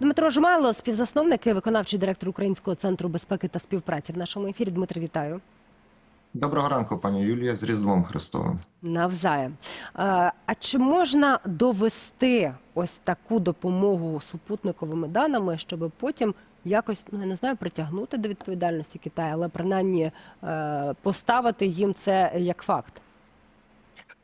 Дмитро Жмайло, співзасновник і виконавчий директор Українського центру безпеки та співпраці в нашому ефірі. Дмитро, вітаю. Доброго ранку, пані Юлія, з Різдвом Христовим. Навзаєм. А чи можна довести ось таку допомогу супутниковими даними, щоб потім якось ну я не знаю, притягнути до відповідальності Китаю, але принаймні е, поставити їм це як факт?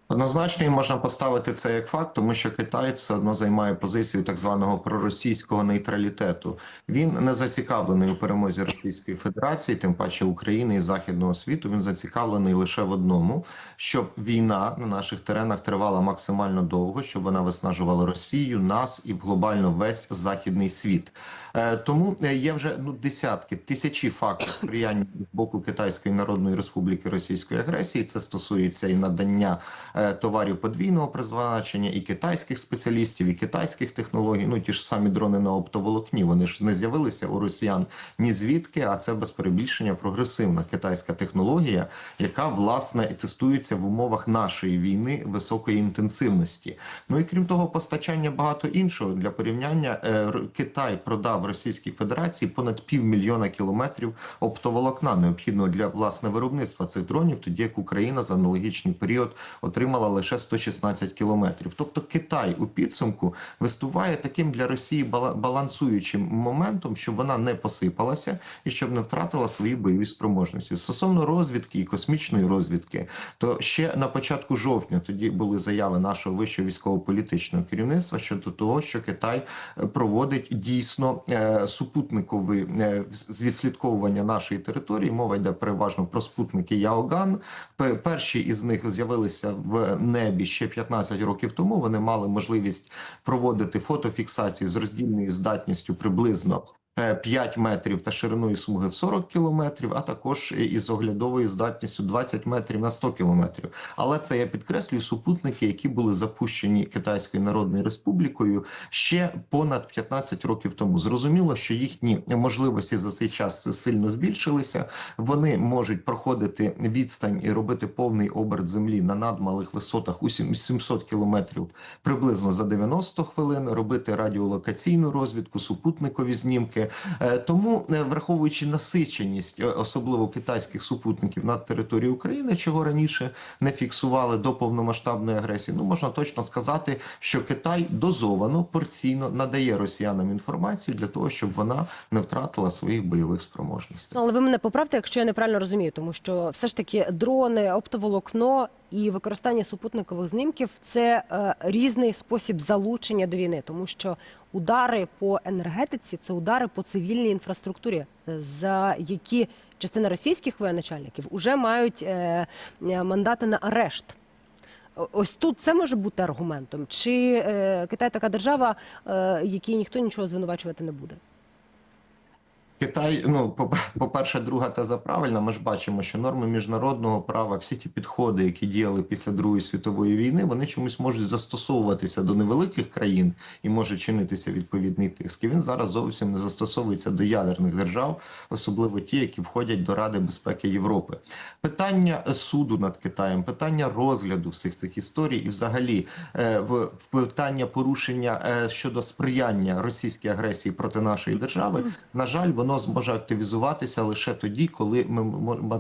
Однозначно, можна поставити це як факт, тому що Китай все одно займає позицію так званого проросійського нейтралітету. Він не зацікавлений у перемозі Російської Федерації, тим паче України і західного світу. Він зацікавлений лише в одному: щоб війна на наших теренах тривала максимально довго, щоб вона виснажувала Росію, нас і глобально весь західний світ. Е, Тому е, є вже ну десятки тисячі фактів сприяння з боку Китайської Народної Республіки Російської агресії. Це стосується і надання товарів подвійного призначення, і китайських спеціалістів, і китайських технологій. Ну ті ж самі дрони на оптоволокні. Вони ж не з'явилися у росіян ні звідки, а це без перебільшення прогресивна китайська технологія, яка власне тестується в умовах нашої війни високої інтенсивності. Ну і крім того, постачання багато іншого для порівняння. е, Китай продав Російській Федерації понад півмільйона кілометрів оптоволокна, необхідного для власне виробництва цих дронів, тоді як Україна за аналогічний період отримала лише 116 кілометрів. Тобто Китай у підсумку виступає таким для Росії бала- балансуючим моментом, щоб вона не посипалася і щоб не втратила свої бойові спроможності. Стосовно розвідки і космічної розвідки, то ще на початку жовтня тоді були заяви нашого вищого військово-політичного керівництва щодо того, що Китай е, проводить дійсно е, супутникове е, відслідковування нашої території. Мова йде переважно про спутники Яоган. Пе- Перші із них з'явилися в небі ще 15 років тому. Вони мали можливість проводити фотофіксації з роздільною здатністю приблизно. Е, 5 метрів та шириною смуги в 40 кілометрів, а також із оглядовою здатністю 20 метрів на 100 кілометрів. Але це я підкреслюю супутники, які були запущені Китайською Народною Республікою ще понад 15 років тому. Зрозуміло, що їхні можливості за цей час сильно збільшилися. Вони можуть проходити відстань і робити повний оберт землі на надмалих висотах у сім- 700 кілометрів приблизно за 90 хвилин, робити радіолокаційну розвідку, супутникові знімки. Е, Тому, е, враховуючи насиченість, е, особливо китайських супутників над територією України, чого раніше не фіксували до повномасштабної агресії, ну можна точно сказати, що Китай дозовано порційно надає росіянам інформацію для того, щоб вона не втратила своїх бойових спроможностей. Ну, але ви мене поправте, якщо я неправильно розумію, тому що все ж таки дрони, оптоволокно і використання супутникових знімків це е, різний спосіб залучення до війни, тому що удари по енергетиці це удари по цивільній інфраструктурі, е, за які частина російських воєначальників вже мають е, е, мандати на арешт. Ось тут це може бути аргументом. Чи Китай така держава, якій ніхто нічого звинувачувати не буде? Китай, ну по- по-перше, друга теза правильна. Ми ж бачимо, що норми міжнародного права, всі ті підходи, які діяли після Другої світової війни, вони чомусь можуть застосовуватися до невеликих країн і може чинитися відповідний тиск. І він зараз зовсім не застосовується до ядерних держав, особливо ті, які входять до Ради безпеки Європи. Питання суду над Китаєм, питання розгляду всіх цих історій, і взагалі е, в питання порушення е, щодо сприяння російській агресії проти нашої держави, на жаль, воно зможе активізуватися лише тоді, коли ми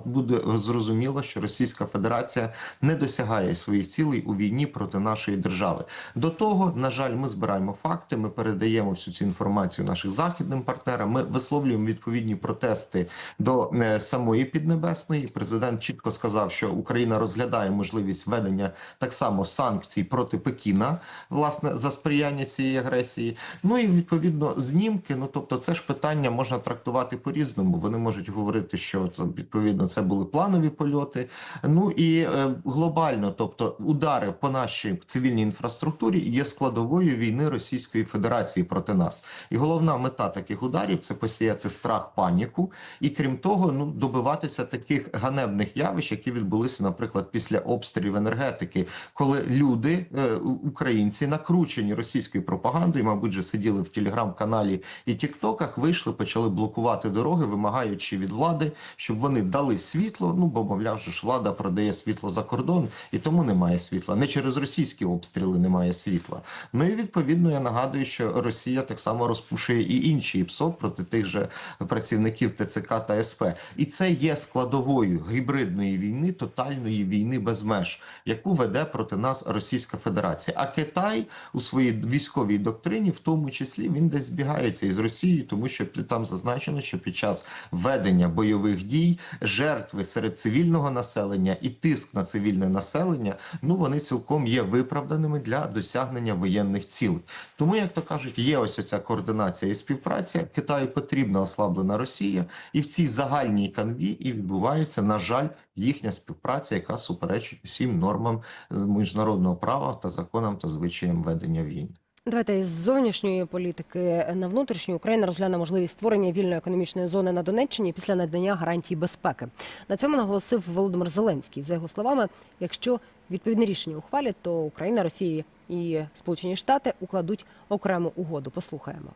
буде зрозуміло, що Російська Федерація не досягає своїх цілей у війні проти нашої держави. До того, на жаль, ми збираємо факти, ми передаємо всю цю інформацію нашим західним партнерам. Ми висловлюємо відповідні протести до е, самої піднебесної. Президент чітко сказав, що Україна розглядає можливість введення так само санкцій проти Пекіна, власне, за сприяння цієї агресії. Ну і відповідно знімки. Ну тобто, це ж питання можна трактувати по-різному. Вони можуть говорити, що це відповідно це були планові польоти. Ну і е, глобально, тобто удари по нашій цивільній інфраструктурі є складовою війни Російської Федерації проти нас. І головна мета таких ударів це посіяти страх, паніку, і крім того, ну добиватися таких ганебних явищ, які відбулися, наприклад, після обстрілів енергетики, коли люди, е, українці, накручені російською пропагандою, мабуть, же сиділи в телеграм-каналі і тіктоках, вийшли, почали блокувати блокувати дороги, вимагаючи від влади, щоб вони дали світло. Ну бо мовляв, же ж влада продає світло за кордон, і тому немає світла. Не через російські обстріли немає світла. Ну і відповідно я нагадую, що Росія так само розпушує і інші ІПСО проти тих же працівників ТЦК та СП. І це є складовою гібридної війни, тотальної війни без меж, яку веде проти нас Російська Федерація. А Китай у своїй військовій доктрині, в тому числі, він десь збігається із Росією, тому що там зазначено, що під час ведення бойових дій жертви серед цивільного населення і тиск на цивільне населення, ну вони цілком є виправданими для досягнення воєнних цілей. Тому, як то кажуть, є ось ця координація і співпраця. Китаю потрібна ослаблена Росія, і в цій загальній канві і відбувається, на жаль, їхня співпраця, яка суперечить усім нормам е, міжнародного права та законам та звичаям ведення війн. Давайте із зовнішньої політики на внутрішню Україна розгляне можливість створення вільної економічної зони на Донеччині після надання гарантій безпеки. На цьому наголосив Володимир Зеленський. За його словами, якщо відповідне рішення ухвалять, то Україна, Росія і Сполучені Штати укладуть окрему угоду. Послухаємо.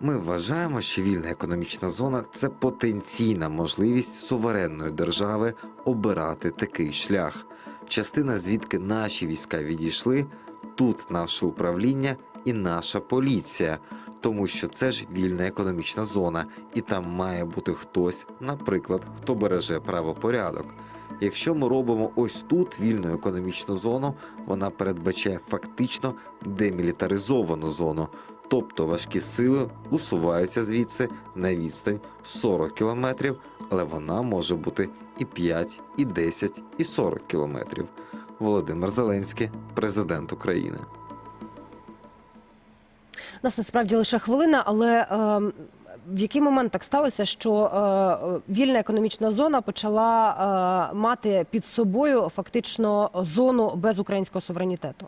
Ми вважаємо, що вільна економічна зона це потенційна можливість суверенної держави обирати такий шлях. Частина звідки наші війська відійшли, тут наше управління і наша поліція, тому що це ж вільна економічна зона, і там має бути хтось, наприклад, хто береже правопорядок. Якщо ми робимо ось тут вільну економічну зону, вона передбачає фактично демілітаризовану зону, тобто важкі сили усуваються звідси на відстань 40 кілометрів, але вона може бути і 5, і 10, і 40 кілометрів. Володимир Зеленський, президент України. У нас насправді лише хвилина, але е, в який момент так сталося, що е, вільна економічна зона почала е, мати під собою фактично зону без українського суверенітету?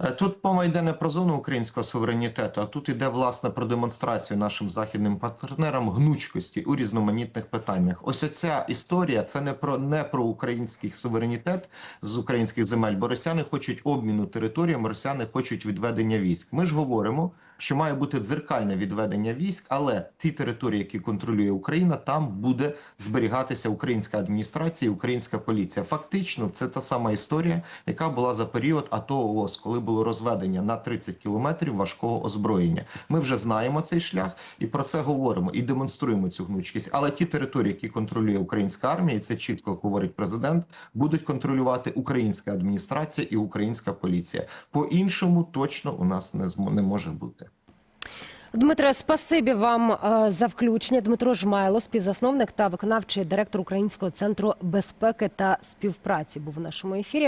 Е, Тут мова йде не про зону українського суверенітету, а тут йде власне про демонстрацію нашим західним партнерам гнучкості у різноманітних питаннях. Ось ця історія це не про не про український суверенітет з українських земель, бо росіяни хочуть обміну територіям, росіяни хочуть відведення військ. Ми ж говоримо, що має бути дзеркальне відведення військ, але ті території, які контролює Україна, там буде зберігатися українська адміністрація, і українська поліція. Фактично, це та сама історія, яка була за період АТО ООС, коли було розведення на 30 кілометрів важкого озброєння. Ми вже знаємо цей шлях і про це говоримо і демонструємо цю гнучкість. Але ті території, які контролює українська армія, і це чітко говорить президент, будуть контролювати українська адміністрація і українська поліція. По іншому точно у нас не не може бути. Дмитре, спасибі вам е, за включення. Дмитро Жмайло, співзасновник та виконавчий директор Українського центру безпеки та співпраці, був в нашому ефірі.